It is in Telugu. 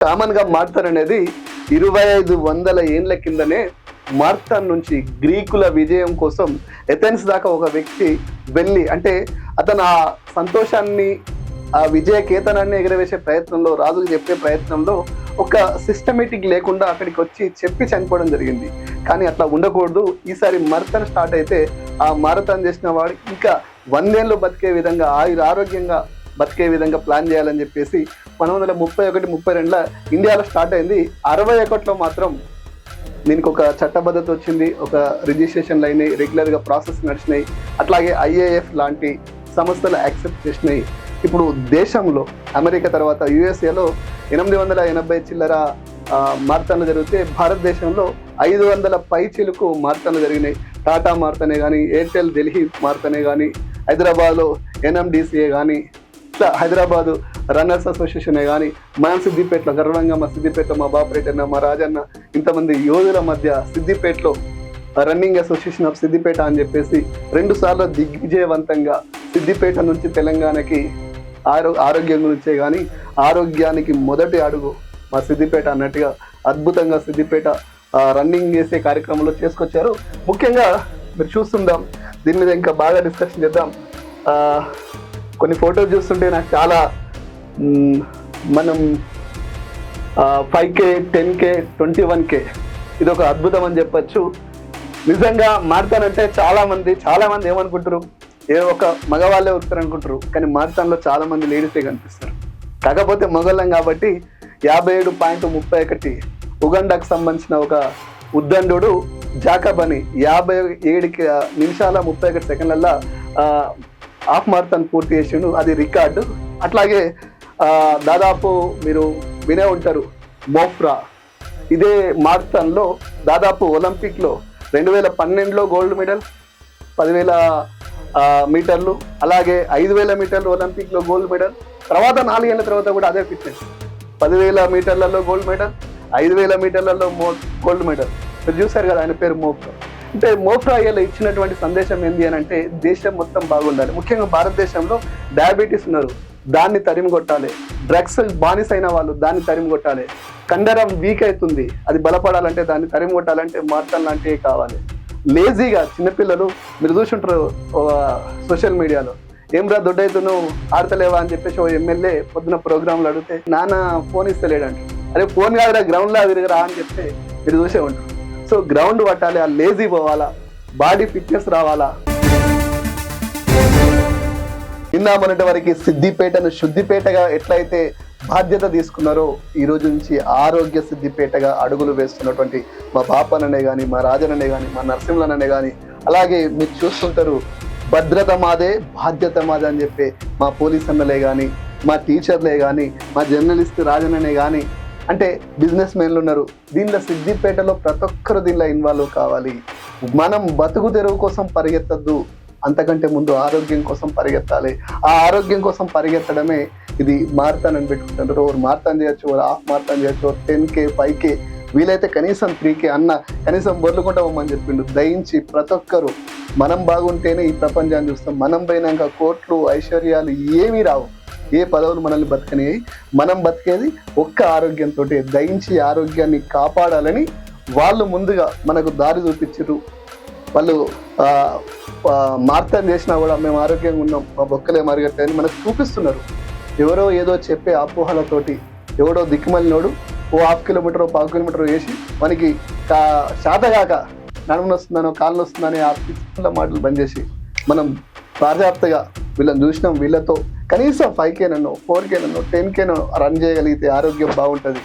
కామన్గా మార్తాన్ అనేది ఇరవై ఐదు వందల ఏండ్ల కిందనే మార్తన్ నుంచి గ్రీకుల విజయం కోసం ఎథెన్స్ దాకా ఒక వ్యక్తి వెళ్ళి అంటే అతను ఆ సంతోషాన్ని ఆ విజయ కేతనాన్ని ఎగరవేసే ప్రయత్నంలో రాజుకు చెప్పే ప్రయత్నంలో ఒక సిస్టమేటిక్ లేకుండా అక్కడికి వచ్చి చెప్పి చనిపోవడం జరిగింది. కానీ అట్లా ఉండకూడదు. ఈసారి మరతన్ స్టార్ట్ అయితే ఆ మారథాన్ చేసిన వాడు ఇంకా వందేళ్ళు బతికే విధంగా ఆయుర ఆరోగ్యంగా బతికే విధంగా ప్లాన్ చేయాలని చెప్పేసి పంతొమ్మిది వందల ముప్పై ఒకటి ముప్పై రెండులో ఇండియాలో స్టార్ట్ అయింది. అరవై ఒకటిలో మాత్రం దీనికి ఒక చట్టబద్ధత వచ్చింది. ఒక రిజిస్ట్రేషన్లు అయినాయి రెగ్యులర్గా ప్రాసెస్ నడిచినాయి. అట్లాగే ఐఏఎఫ్ లాంటి సంస్థలు యాక్సెప్ట్ చేసినాయి. ఇప్పుడు దేశంలో అమెరికా తర్వాత యుఎస్ఏలో ఎనిమిది వందల ఎనభై చిల్లర ఆ, మార్తన్లు జరిగితే భారతదేశంలో ఐదు వందల పై చిలుకు మార్తన్లు జరిగినాయి. టాటా మార్తనే కానీ ఎయిర్టెల్ ఢిల్లీ మార్తనే కానీ హైదరాబాద్లో ఎన్ఎండిసిఏ కానీ ఇట్లా హైదరాబాద్ రన్నర్స్ అసోసియేషనే కానీ మన సిద్దిపేటలో గర్వంగా మా సిద్దిపేటలో మా బాపరేటన్న మా రాజన్న ఇంతమంది యోధుల మధ్య సిద్దిపేటలో రన్నింగ్ అసోసియేషన్ ఆఫ్ సిద్దిపేట అని చెప్పేసి రెండు సార్లు దిగ్విజయవంతంగా సిద్దిపేట నుంచి తెలంగాణకి ఆరో ఆరోగ్యం గురించే కానీ ఆరోగ్యానికి మొదటి అడుగు మా సిద్దిపేట అన్నట్టుగా అద్భుతంగా సిద్దిపేట రన్నింగ్ చేసే కార్యక్రమంలో చేసుకొచ్చారు. ముఖ్యంగా మీరు చూస్తుందాం దీని మీద ఇంకా బాగా డిస్కషన్ చేద్దాం. కొన్ని ఫోటోలు చూస్తుంటే నాకు చాలా మనం five K ten K twenty one K ఇది ఒక అద్భుతం అని చెప్పొచ్చు. నిజంగా మారతానంటే చాలా మంది చాలా మంది ఏమనుకుంటారు? ఏ ఒక మగవాళ్ళే వస్తారు అనుకుంటారు కానీ మారుతాన్లో చాలా మంది లేడీసే కనిపిస్తారు. కాకపోతే మొగలం కాబట్టి యాభై ఏడు పాయింట్ ముప్పై ఒకటి ఉగండాకు సంబంధించిన ఒక ఉద్దండు జాకబ్ అని యాభై ఏడు నిమిషాల ముప్పై ఒకటి సెకండ్లల్లో హాఫ్ మారథాన్ పూర్తి చేసిండు. అది రికార్డు. అట్లాగే దాదాపు మీరు వినే ఉంటారు మోఫ్రా ఇదే మారథాన్లో దాదాపు ఒలింపిక్లో రెండు వేల పన్నెండులో గోల్డ్ మెడల్ పదివేల మీటర్లు అలాగే ఐదు వేల మీటర్లు ఒలింపిక్లో గోల్డ్ మెడల్ తర్వాత నాలుగేళ్ళ తర్వాత కూడా అదే ఫిట్నెస్. పదివేల మీటర్లలో గోల్డ్ మెడల్ ఐదు వేల మీటర్లలో మో గోల్డ్ మెడల్. మీరు చూసారు కదా ఆయన పేరు మోఫ్రా అంటే మోఫ్రా అయ్యేలా ఇచ్చినటువంటి సందేశం ఏంటి అని అంటే దేశం మొత్తం బాగుండాలి. ముఖ్యంగా భారతదేశంలో డయాబెటీస్ ఉన్నారు. దాన్ని తరిమి కొట్టాలి డ్రగ్స్ బానిస అయిన వాళ్ళు దాన్ని తరిమి కొట్టాలి కండరం వీక్ అవుతుంది. అది బలపడాలంటే దాన్ని తరిమి కొట్టాలంటే మార్తల్ లాంటివి కావాలి. లేజీగా చిన్నపిల్లలు మీరు చూసుంటారు సోషల్ మీడియాలో. ఏం రా దొడ్డైతున్నావు? ఆడతలేవా అని చెప్పేసి ఓ ఎమ్మెల్యే పొద్దున ప్రోగ్రాంలు అడిగితే నాన్న ఫోన్ ఇస్తలేడంట. అరే ఫోన్ కాదురా గ్రౌండ్లో తిరగరా అని చెప్తే మీరు చూసే ఉంటారు. సో గ్రౌండ్ పట్టాలి ఆ లేజీ పోవాలా బాడీ ఫిట్నెస్ రావాలా. నిన్న మొన్నటి వరకు సిద్దిపేటను శుద్ధిపేటగా ఎట్లయితే బాధ్యత తీసుకున్నారో ఈ రోజు నుంచి ఆరోగ్య సిద్ధిపేటగా అడుగులు వేస్తున్నటువంటి మా బాపననే కానీ మా రాజననే కానీ మా నరసింహననే కానీ అలాగే మీరు చూస్తుంటారు భద్రత మాదే బాధ్యత మాదే అని చెప్పి మా పోలీస్ అన్నలే కానీ మా టీచర్లే కానీ మా జర్నలిస్ట్ రాజననే కానీ అంటే బిజినెస్ మెన్లు ఉన్నారు. దీనిలో సిద్దిపేటలో ప్రతి ఒక్కరు దీనిలో ఇన్వాల్వ్ కావాలి. మనం బతుకు తెరువు కోసం పరిగెత్తద్దు. అంతకంటే ముందు ఆరోగ్యం కోసం పరిగెత్తాలి. ఆ ఆరోగ్యం కోసం పరిగెత్తడమే ఇది మారతాన్ అని పెట్టుకుంటారు. ఓరు మారతాన్ చేయొచ్చు ఓరు హాఫ్ మారతాన్ చేయొచ్చు టెన్ కే ఫైవ్ కే వీలైతే కనీసం త్రీ కే అన్న కనీసం బొర్లుకుంటామని చెప్పిండు. దయించి ప్రతి ఒక్కరు మనం బాగుంటేనే ఈ ప్రపంచాన్ని చూస్తాం. మనం పోయినాక కోట్లు ఐశ్వర్యాలు ఏమీ రావు. ఏ పదవులు మనల్ని బతకని మనం బతికేది ఒక్క ఆరోగ్యంతో దయించి ఆరోగ్యాన్ని కాపాడాలని వాళ్ళు ముందుగా మనకు దారి చూపించారు వాళ్ళు మార్తం చేసినా కూడా మేము ఆరోగ్యంగా ఉన్నాం. మా బొక్కలే మరగట్లేదని మనకు చూపిస్తున్నారు. ఎవరో ఏదో చెప్పే అపోహలతోటి ఎవడో దిక్కుమలినోడు ఓ హాఫ్ కిలోమీటర్ ఓ పావు కిలోమీటర్ వేసి మనకి కా శాతగాక నడుమును కాళ్ళు వస్తుందని ఆ మాటలు బంద్ చేసి మనం పర్యాప్తగా వీళ్ళని చూసినాం వీళ్ళతో కనీసం ఫైవ్ కేనో ఫోర్ కేనో టెన్ కేనో రన్ చేయగలిగితే ఆరోగ్యం బాగుంటుంది.